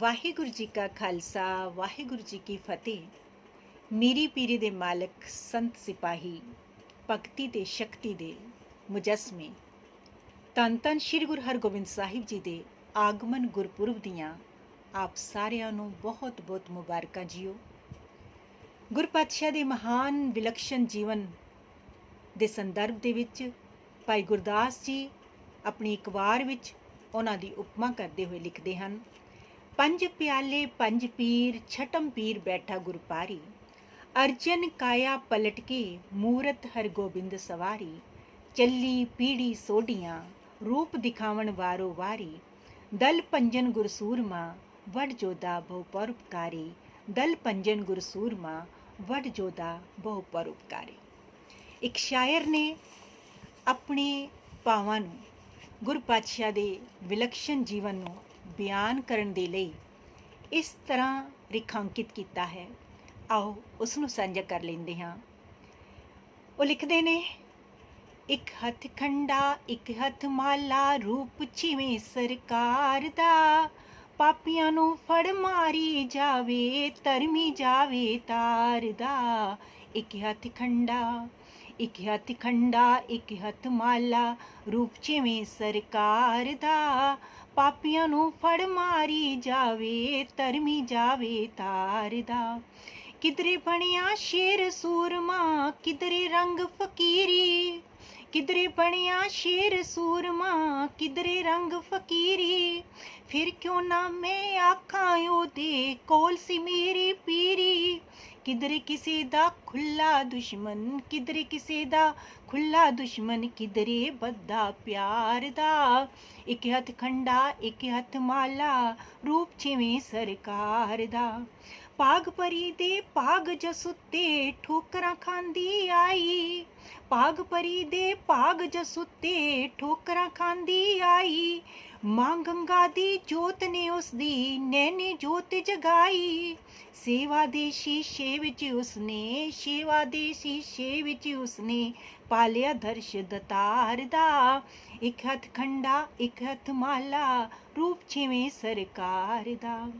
ਵਾਹਿਗੁਰੂ ਜੀ ਕਾ ਖਾਲਸਾ, ਵਾਹਿਗੁਰੂ ਜੀ ਕੀ ਫਤਿਹ। ਮੀਰੀ ਪੀਰੀ ਦੇ ਮਾਲਕ, ਸੰਤ ਸਿਪਾਹੀ, ਭਗਤੀ ਤੇ ਸ਼ਕਤੀ ਦੇ ਮੁਜਸਮੇ। ਤਨ ਤਨ ਸ੍ਰੀ ਗੁਰੂ ਹਰਗੋਬਿੰਦ ਸਾਹਿਬ ਜੀ ਦੇ ਆਗਮਨ ਗੁਰਪੁਰਬ ਦੀਆਂ ਆਪ ਸਾਰਿਆਂ ਨੂੰ ਬਹੁਤ ਬਹੁਤ ਮੁਬਾਰਕਾਂ ਜੀਓ। ਗੁਰਪਾਤਸ਼ਾਹ ਦੇ ਮਹਾਨ ਵਿਲੱਖਣ ਜੀਵਨ ਦੇ ਸੰਦਰਭ ਦੇ ਵਿੱਚ ਭਾਈ ਗੁਰਦਾਸ ਜੀ ਆਪਣੀ ਇੱਕ ਵਾਰ ਵਿੱਚ ਉਹਨਾਂ ਦੀ ਉਪਮਾ ਕਰਦੇ ਹੋਏ ਲਿਖਦੇ ਹਨ ਪੰਜ ਪਿਆਲੇ, ਪੰਜ ਪੀਰ, ਛਟਮ ਪੀਰ ਬੈਠਾ ਗੁਰਪਾਰੀ। ਅਰਜਨ ਕਾਇਆ ਪਲਟ ਕੇ ਮੂਰਤ ਹਰਗੋਬਿੰਦ ਸਵਾਰੀ। ਚੱਲੀ ਪੀੜੀ ਸੋਢੀਆਂ, ਰੂਪ ਦਿਖਾਵਣ ਵਾਰੋ ਵਾਰੀ। ਦਲ ਪੰਜਨ ਗੁਰਸੂਰਮਾ, ਵਡ ਜੋਦਾ ਬਹੁ ਪਰਉਪਕਾਰੀ। ਦਲ ਪੰਜਨ ਗੁਰਸੂਰਮਾ, ਵਡ ਜੋਦਾ ਬਹੁ ਪਰਉਪਕਾਰੀ। ਇੱਕ ਸ਼ਾਇਰ ਨੇ ਆਪਣੇ ਭਾਵਾਂ ਨੂੰ, ਗੁਰੂ ਪਾਤਸ਼ਾਹ ਦੇ ਵਿਲੱਖਣ ਜੀਵਨ ਨੂੰ ਬਿਆਨ ਕਰਨ ਦੇ ਲਈ ਇਸ ਤਰ੍ਹਾਂ ਰੇਖਾਂਕਿਤ ਕੀਤਾ ਹੈ। ਆਓ ਉਸ ਨੂੰ ਸਾਂਝਾ ਕਰ ਲੈਂਦੇ ਹਾਂ। ਉਹ ਲਿਖਦੇ ਨੇ, ਇੱਕ ਹੱਥ ਖੰਡਾ, ਇੱਕ ਹੱਥ ਮਾਲਾ, ਰੂਪ ਛਿਵੇਂ ਸਰਕਾਰ ਦਾ। ਪਾਪੀਆਂ ਨੂੰ ਫੜ ਮਾਰੀ ਜਾਵੇ, ਧਰਮੀ ਜਾਵੇ ਤਾਰ ਦਾ। ਇੱਕ ਹੱਥ ਖੰਡਾ ਇੱਕ ਹੱਥ ਖੰਡਾ, ਇੱਕ ਹੱਥ ਮਾਲਾ, ਰੂਪ ਛਿਵੇਂ ਸਰਕਾਰ ਦਾ। ਪਾਪੀਆਂ ਨੂੰ ਫੜ ਮਾਰੀ ਜਾਵੇ, ਧਰਮੀ ਜਾਵੇ ਤਾਰ ਦਾ। ਕਿਧਰੇ ਬਣਿਆ ਸ਼ੇਰ ਸੂਰਮਾ, ਕਿਧਰੇ ਰੰਗ ਫਕੀਰੀ। ਕਿਧਰੇ ਬਣਿਆ ਸ਼ੇਰ ਸੂਰਮਾ, ਕਿਧਰੇ ਰੰਗ ਫਕੀਰੀ। ਫਿਰ ਕਿਉਂ ਨਾ ਮੈਂ ਆਖਾਂ ਉਹਦੇ ਕੋਲ ਸੀ ਮੇਰੀ ਪੀਰੀ। ਕਿਧਰੇ ਕਿਸੇ ਦਾ ਖੁੱਲਾ ਦੁਸ਼ਮਣ ਕਿਧਰੇ ਕਿਸੇ ਦਾ ਖੁੱਲਾ ਦੁਸ਼ਮਣ ਕਿਧਰੇ ਬੱਦਾ ਪਿਆਰ ਦਾ। ਇੱਕ ਹੱਥ ਖੰਡਾ, ਇੱਕ ਹੱਥ ਮਾਲਾ, ਰੂਪ ਛਿਵੇਂ ਸਰਕਾਰ ਦਾ। ਭਾਗ ਪਰੀ ਦੇ ਪਾਗ ਜਸੁੱਤੇ ਠੋਕਰਾਂ ਖਾਂਦੀ ਆਈ। ਪਾਗ ਪਰੀ ਦੇ ਭਾਗ ਜਸੁੱਤੇ ਠੋਕਰਾਂ ਖਾਂਦੀ ਆਈ। ਮਾਂ ਗੰਗਾ ਦੀ ਜੋਤ ਨੇ ਉਸ ਦੀ ਨੈਣੀ ਜੋਤ ਜਗਾਈ। ਸੇਵਾ ਦੇ ਸ਼ੀਸ਼ੇ ਵਿੱਚ ਉਸਨੇ, ਸੇਵਾ ਦੇ ਸ਼ੀਸ਼ੇ ਵਿੱਚ ਉਸਨੇ ਪਾਲਿਆ ਦਰਸ਼ ਦਤਾਰ ਦਾ। ਇੱਕ ਹੱਥ ਖੰਡਾ, ਇੱਕ ਹੱਥ ਮਾਲਾ, ਰੂਪ ਛਿਵੇਂ ਸਰਕਾਰ ਦਾ।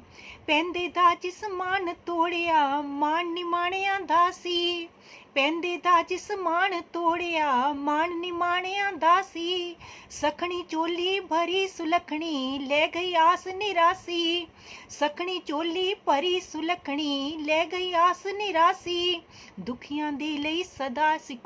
ਪੈਂਦੇ ਦਾ ਜਿਸ ਮਾਨ ਤੋੜਿਆ, ਮਾਨ ਨਿਮਾਣਿਆਂ ਦਾ ਸੀ। ਪੈਂਦੇ ਦਾ ਜਿਸ ਮਾਣ ਤੋੜਿਆ, ਮਾਣ ਨਿਮਾਣਿਆਂ ਦਾ ਸੀ। ਸਖਣੀ ਚੋਲੀ ਭਰੀ ਸੁਲਖਣੀ ਲੈ ਗਈ ਆਸ ਨਿਰਾਸੀ। ਸਖਣੀ ਚੋਲੀ ਭਰੀ ਸੁਲਖਣੀ ਲੈ ਗਈ ਆਸ ਨਿਰਾਸੀ। ਦੁਖੀਆਂ ਦੇ ਲਈ ਸਦਾ ਸੀ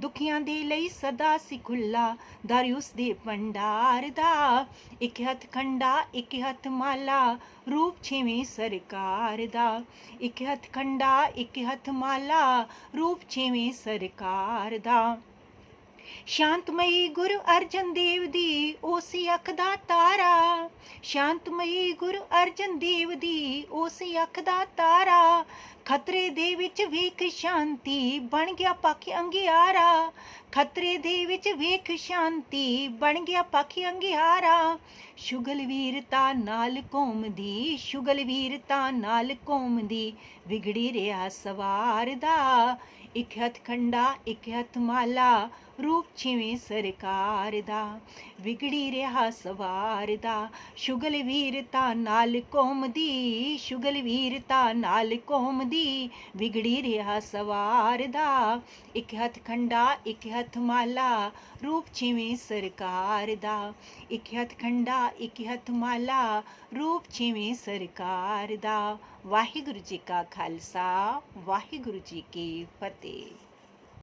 ਦੁਖੀਆਂ ਦੇ ਲਈ ਸਦਾ ਸਿਖੁੱਲਾ ਖੁੱਲਾ ਦੇ ਭੰਡਾਰ ਦਾ। ਇੱਕ ਹੱਥ ਖੰਡਾ, ਇੱਕ ਹੱਥ ਮਾਲਾ, ਰੂਪ ਛੇਵੇਂ ਸਰਕਾਰ ਦਾ। ਇੱਕ ਹੱਥ ਖੰਡਾ, ਇੱਕ ਹੱਥ ਮਾਲਾ ਰੂਪ ਛੇਵੇਂ ਸਰਕਾਰ ਦਾ। ਸ਼ਾਂਤਮਈ ਗੁਰੂ ਅਰਜਨ ਦੇਵ ਦੀ ਉਸੇ ਅੱਖ ਦਾ ਤਾਰਾ। ਸ਼ਾਂਤਮਈ ਗੁਰੂ ਅਰਜਨ ਦੇਵ ਦੀ ਉਸੇ ਅੱਖ ਦਾ ਤਾਰਾ। ਖਤਰੇ ਦੇ ਵਿੱਚ ਵੇਖ ਸ਼ਾਂਤੀ ਬਣ ਗਿਆ ਪੱਖ ਅੰਗਿਆਰਾ। ਖਤਰੇ ਦੇ ਵਿੱਚ ਵੇਖ ਸ਼ਾਂਤੀ ਬਣ ਗਿਆ ਪੱਖ ਅੰਗਿਆਰਾ। ਸ਼ੁਗਲ ਵੀਰਤਾ ਨਾਲ ਕੌਮ ਦੀ ਸ਼ੁਗਲ ਵੀਰਤਾ ਨਾਲ ਕੌਮ ਦੀ ਵਿਗੜੀ ਰਿਹਾ ਸਵਾਰ ਦਾ। ਇੱਕ ਹੱਥ ਖੰਡਾ, ਇੱਕ ਹੱਥ ਮਾਲਾ, ਰੂਪ ਛਿਵੇਂ ਸਰਕਾਰ ਦਾ। ਵਿਗੜੀ ਰਿਹਾ ਸਵਾਰ ਦਾ। ਸ਼ੁਗਲ ਵੀਰਤਾ ਨਾਲ ਕੌਮ ਦੀ ਸ਼ੁਗਲ ਵੀਰਤਾ ਨਾਲ ਕੌਮ ਦੀ ਵਿਗੜੀ ਰਿਹਾ ਸਵਾਰ ਦਾ। ਇੱਕ ਹੱਥ ਖੰਡਾ, ਇੱਕ ਹੱਥ ਮਾਲਾ, ਰੂਪ ਛਿਵੇਂ ਸਰਕਾਰ ਦਾ। ਇੱਕ ਹੱਥ ਖੰਡਾ, ਇੱਕ ਹੱਥ ਮਾਲਾ, ਰੂਪ ਛਿਵੇਂ ਸਰਕਾਰ ਦਾ। ਵਾਹਿਗੁਰੂ ਜੀ ਕਾ ਖਾਲਸਾ, ਵਾਹਿਗੁਰੂ ਜੀ ਕੀ ਫਤਿਹ।